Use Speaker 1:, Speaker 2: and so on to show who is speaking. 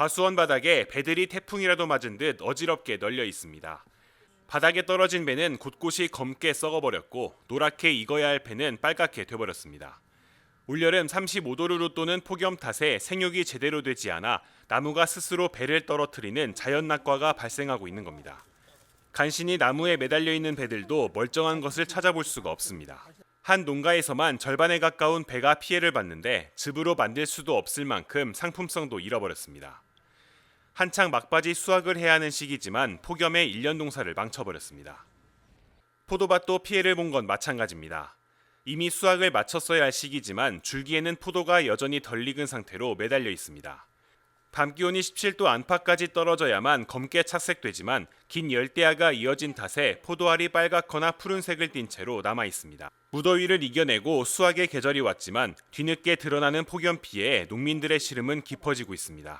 Speaker 1: 과수원 바닥에 배들이 태풍이라도 맞은 듯 어지럽게 널려 있습니다. 바닥에 떨어진 배는 곳곳이 검게 썩어버렸고 노랗게 익어야 할 배는 빨갛게 돼버렸습니다. 올여름 35도루로 또는 폭염 탓에 생육이 제대로 되지 않아 나무가 스스로 배를 떨어뜨리는 자연 낙과가 발생하고 있는 겁니다. 간신히 나무에 매달려 있는 배들도 멀쩡한 것을 찾아볼 수가 없습니다. 한 농가에서만 절반에 가까운 배가 피해를 봤는데 즙으로 만들 수도 없을 만큼 상품성도 잃어버렸습니다. 한창 막바지 수확을 해야 하는 시기지만 폭염에 1년 농사를 망쳐버렸습니다. 포도밭도 피해를 본 건 마찬가지입니다. 이미 수확을 마쳤어야 할 시기지만 줄기에는 포도가 여전히 덜 익은 상태로 매달려 있습니다. 밤 기온이 17도 안팎까지 떨어져야만 검게 착색되지만 긴 열대야가 이어진 탓에 포도알이 빨갛거나 푸른색을 띤 채로 남아 있습니다. 무더위를 이겨내고 수확의 계절이 왔지만 뒤늦게 드러나는 폭염 피해에 농민들의 시름은 깊어지고 있습니다.